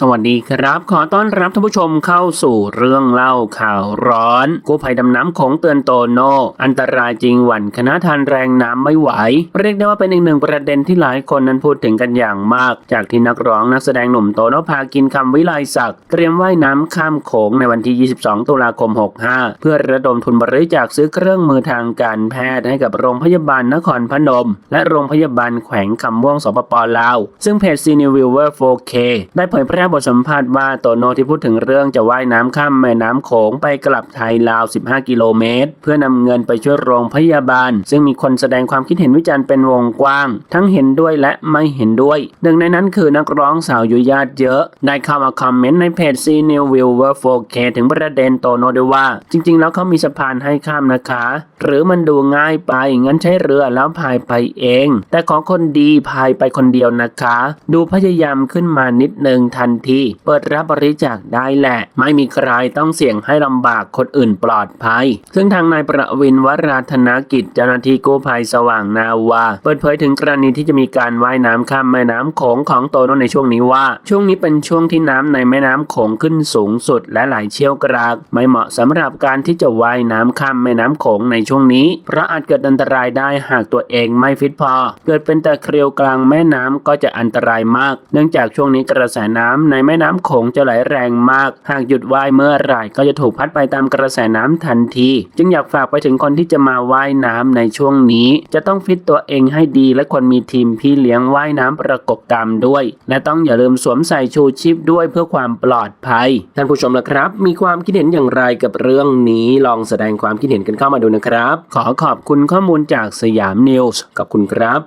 สวัสดีครับ ขอต้อนรับท่านผู้ชมเข้าสู่เรื่องเล่าข่าวร้อน กู้ภัยดำน้ำของเตือนโตโน อันตรายจริงหวั่นคณะทานแรงน้ำไม่ไหว เรียกได้ว่าเป็นอีกหนึ่งประเด็นที่หลายคนนั้นพูดถึงกันอย่างมาก จากที่นักร้องนักแสดงหนุ่มโตโนพากินคำวิไลศักดิ์เตรียมว่ายน้ำข้ามโขงในวันที่ 22 ตุลาคม 65 เพื่อระดมทุนบริจาคซื้อเครื่องมือทางการแพทย์ให้กับโรงพยาบาลนครพนม และโรงพยาบาลแขวงคำม่วงสปปลาว ซึ่งเพจ c n e w i l v e r 4K ได้เผยแพร่บทสัมภาษณ์ว่าโตโนที่พูดถึงเรื่องจะว่ายน้ำข้ามแม่น้ำโขงไปกลับไทยราว 15 กิโลเมตร เพื่อนำเงินไปช่วยโรงพยาบาล ซึ่งมีคนแสดงความคิดเห็นวิจารณ์เป็นวงกว้าง ทั้งเห็นด้วยและไม่เห็นด้วย หนึ่งในนั้นคือนักร้องสาวยุยาตเยอะ ได้เข้ามาคอมเมนต์ในเพจ c n e w i l v e r 4K ถึงประเด็นโตโนด้วยว่า จริง ๆ แล้วเขามีสะพานให้ข้ามนะคะ หรือมันดูง่ายไปงั้นใช้เรือแล้วพายไปเอง แต่ของคนดีพายไปคนเดียวนะคะ ดูพยายามขึ้นมานิดนึงทันที เปิดรับบริจาคได้แหละ ไม่มีใครต้องเสี่ยงให้ลำบากคนอื่นปลอดภัย ซึ่งทางนายประวินวราธนกิจเจ้าหน้าที่กู้ภัยสว่างนาวา เปิดเผยถึงกรณีที่จะมีการว่ายน้ำข้ามแม่น้ำโขงของโตโนในช่วงนี้ว่า ช่วงนี้เป็นช่วงที่น้ำในแม่น้ำโขงขึ้นสูงสุด และไหลเชี่ยวกราก ไม่เหมาะสำหรับการที่จะว่ายน้ำข้ามแม่น้ำโขงในช่วงนี้ เพราะอาจเกิดอันตรายได้หากตัวเองไม่ฟิตพอ เกิดเป็นตะเคริวกลางแม่น้ำก็จะอันตรายมาก เนื่องจากช่วงนี้กระแสน้ำในแม่น้ำโขงจะไหลแรงมาก หากหยุดว่ายเมื่อไหร่ก็จะถูกพัดไปตามกระแสน้ำทันที จึงอยากฝากไปถึงคนที่จะมาว่ายน้ำในช่วงนี้ จะต้องฟิตตัวเองให้ดีและควรมีทีมพี่เลี้ยงว่ายน้ำประกบตามด้วย และต้องอย่าลืมสวมใส่ชูชีพด้วยเพื่อความปลอดภัย ท่านผู้ชมละครับ มีความคิดเห็นอย่างไรกับเรื่องนี้ลองแสดงความคิดเห็นกันเข้ามาดูนะครับ ขอขอบคุณข้อมูลจากสยามนิวส์ขอบคุณครับ